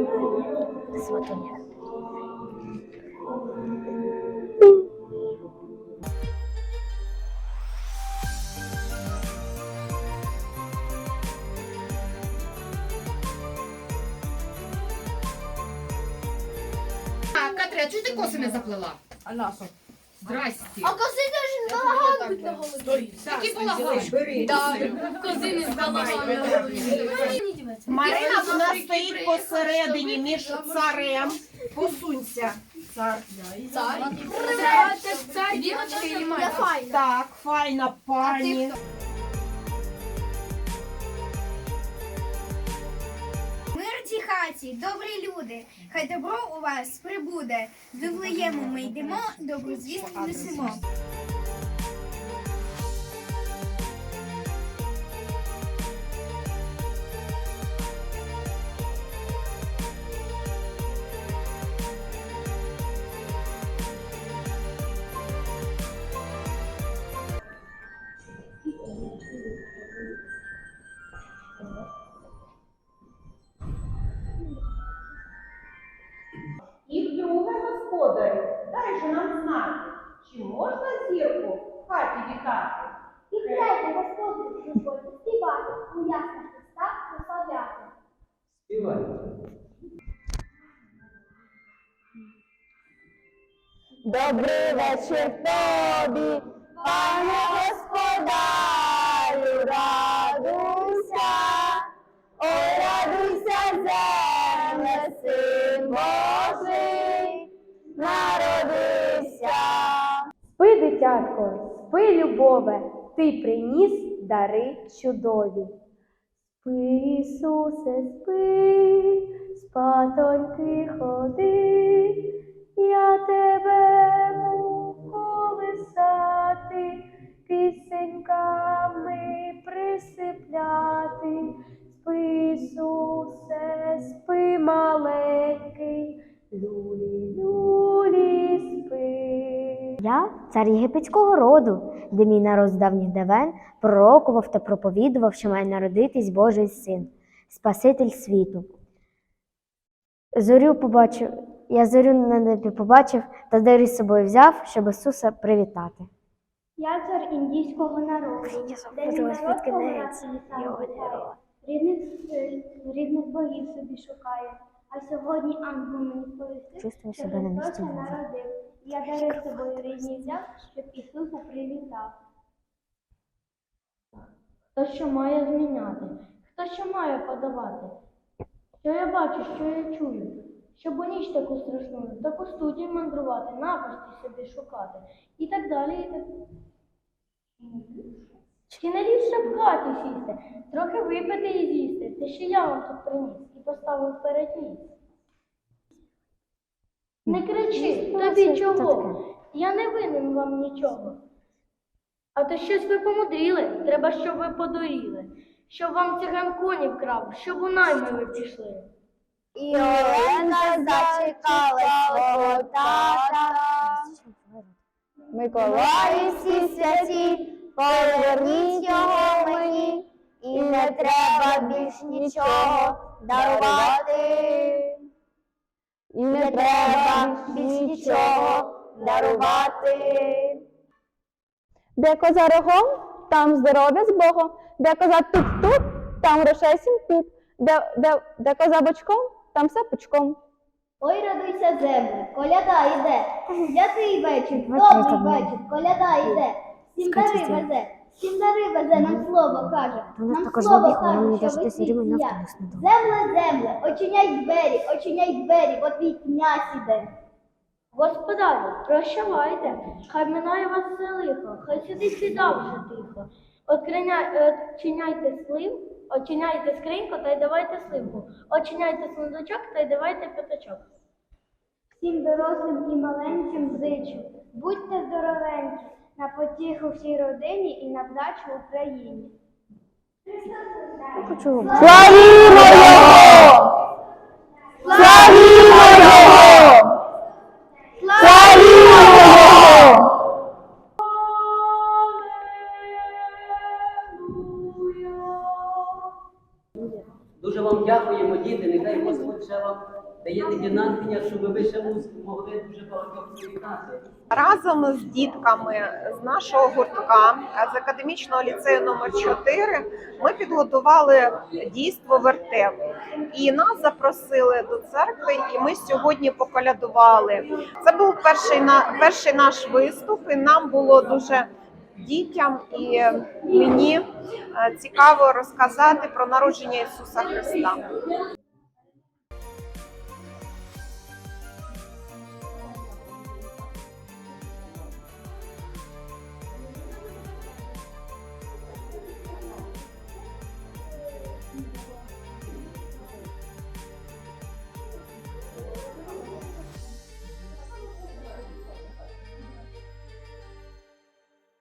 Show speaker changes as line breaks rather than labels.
Сватоня.
А, Катря, чого ти коси не заплела?
А на що?
Здрасте.
А коси дуже балаган будь на голові.
Які балагани?
кози не з балаганом.
Марина вона стоїть посередині між царем. Посунься. Цар.
Я файна.
Так, файна пані.
Мир добрі люди, хай добро у вас прибуде. До Вифлеєму ми йдемо, добру звістку несемо.
Чи можна зірку в хаті вітати?
І втретє, Господи, дозвольте співати, у ясних містах прославляти.
Добрий вечір тобі, пане господарю, радуйся, ой, радуйся, земле, син Божий, народився.
Спи, дитятко, спи, любове, ти приніс дари чудові. Спи, Ісусе, спи, спатоньки ходи, Я
цар єгипетського роду, де мій народ з давніх давен пророкував та проповідував, що має народитись Божий син, Спаситель світу. Зорю побачив, я зорю на небі побачив та дари з собою взяв, щоб Ісуса привітати.
Я цар індійського народу, де мій народ
кінець. Його.
Рідних, е, рідних богів собі шукає. А сьогодні ангел мені сповістив,
Чувствую
що
себе на
Христос
місці Бога.
народив. Я дари з собою рідні взяв, щоб Ісуса привітав.
Хто що має зміняти, хто що має подавати. Що я бачу, що я чую, щоб у ніч таку страшну, таку студію мандрувати, напасті собі шукати. І так далі, і так. Чи не ліпше в хаті сісти, трохи випити і з'їсти, те, що я вам тут приніс і поставив перед ніс. Не кричи, тобі чого? Я не винен вам нічого. А то щось ви помудріли, треба, щоб ви подуріли, щоб вам циган коні вкрав, щоб у найми ви пішли.
І Олена зачекала свого тата. Миколаї всі святі, поверніть його мені, і не треба більш нічого дарувати. І не треба більш нічого дарувати.
Де коза рогом, там здоров'я з Богом, де коза туп-туп, там грошей сім куб, де, де, де коза бочком, там все пучком.
Ой, радуйся, земле, коляда йде. Святий вечір, добрий вечір, коляда йде. Всім дари
Скажите.
везе, всім дари везе, нам слово каже. Нам слово каже, що весілля.
автобус.
Земле, земле, очиняй двері, очиняй двері, бо твій князь іде.
Господарю, прощавайте, хай минає вас все лихо, хай сюди сіда вже тихо. Очиняйте слив, очиняйте скриньку та й давайте сливку. Очиняйте сундучок та й давайте п'ятачок.
Всім дорослим і маленьким зичу. Будьте здоровенькі, на потіху всій родині і на вдачу Україні.
Славімо його! Славімо його! Славімо його!
Дуже вам дякуємо, діти. Нехай Господь ще вам дає такі натхнення, щоб ви ще могли дуже багатьох привітати.
Разом з дітками з нашого гуртка з академічного ліцею номер 4 ми підготували дійство вертеп. І нас запросили до церкви, і ми сьогодні поколядували. Це був перший на перший наш виступ, і нам було дуже дітям і мені е, цікаво розказати про народження Ісуса Христа.